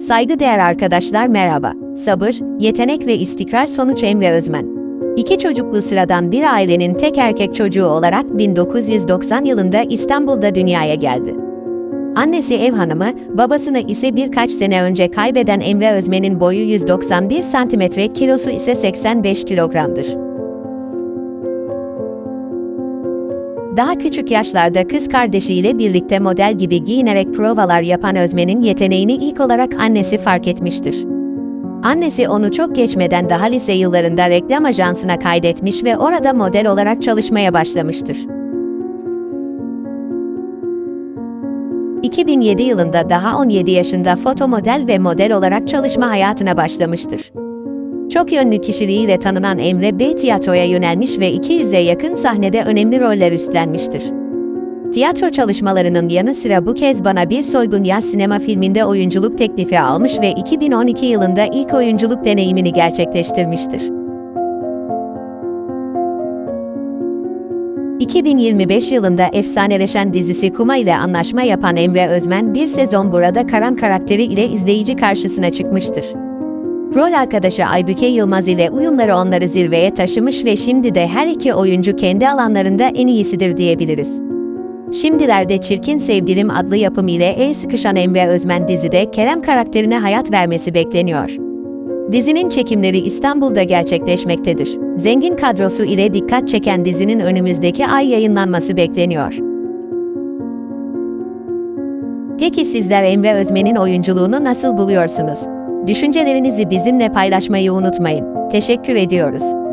Saygıdeğer arkadaşlar merhaba. Sabır, yetenek ve istikrar sonuç Emre Özmen. İki çocuklu sıradan bir ailenin tek erkek çocuğu olarak 1990 yılında İstanbul'da dünyaya geldi. Annesi ev hanımı, babasını ise birkaç sene önce kaybeden Emre Özmen'in boyu 191 cm, kilosu ise 85 kilogramdır. Daha küçük yaşlarda kız kardeşiyle birlikte model gibi giyinerek provalar yapan Özmen'in yeteneğini ilk olarak annesi fark etmiştir. Annesi onu çok geçmeden daha lise yıllarında reklam ajansına kaydetmiş ve orada model olarak çalışmaya başlamıştır. 2007 yılında daha 17 yaşında foto model ve model olarak çalışma hayatına başlamıştır. Çok yönlü kişiliğiyle tanınan Emre Bey tiyatroya yönelmiş ve 200'e yakın sahnede önemli roller üstlenmiştir. Tiyatro çalışmalarının yanı sıra bu kez Bana Bir Soygun Yaz sinema filminde oyunculuk teklifi almış ve 2012 yılında ilk oyunculuk deneyimini gerçekleştirmiştir. 2025 yılında efsaneleşen dizisi Kuma ile anlaşma yapan Emre Özmen bir sezon burada Karam karakteri ile izleyici karşısına çıkmıştır. Rol arkadaşı Aybüke Yılmaz ile uyumları onları zirveye taşımış ve şimdi de her iki oyuncu kendi alanlarında en iyisidir diyebiliriz. Şimdilerde Çirkin Sevgilim adlı yapım ile el sıkışan Emre Özmen dizide Kerem karakterine hayat vermesi bekleniyor. Dizinin çekimleri İstanbul'da gerçekleşmektedir. Zengin kadrosu ile dikkat çeken dizinin önümüzdeki ay yayınlanması bekleniyor. Peki sizler Emre Özmen'in oyunculuğunu nasıl buluyorsunuz? Düşüncelerinizi bizimle paylaşmayı unutmayın. Teşekkür ediyoruz.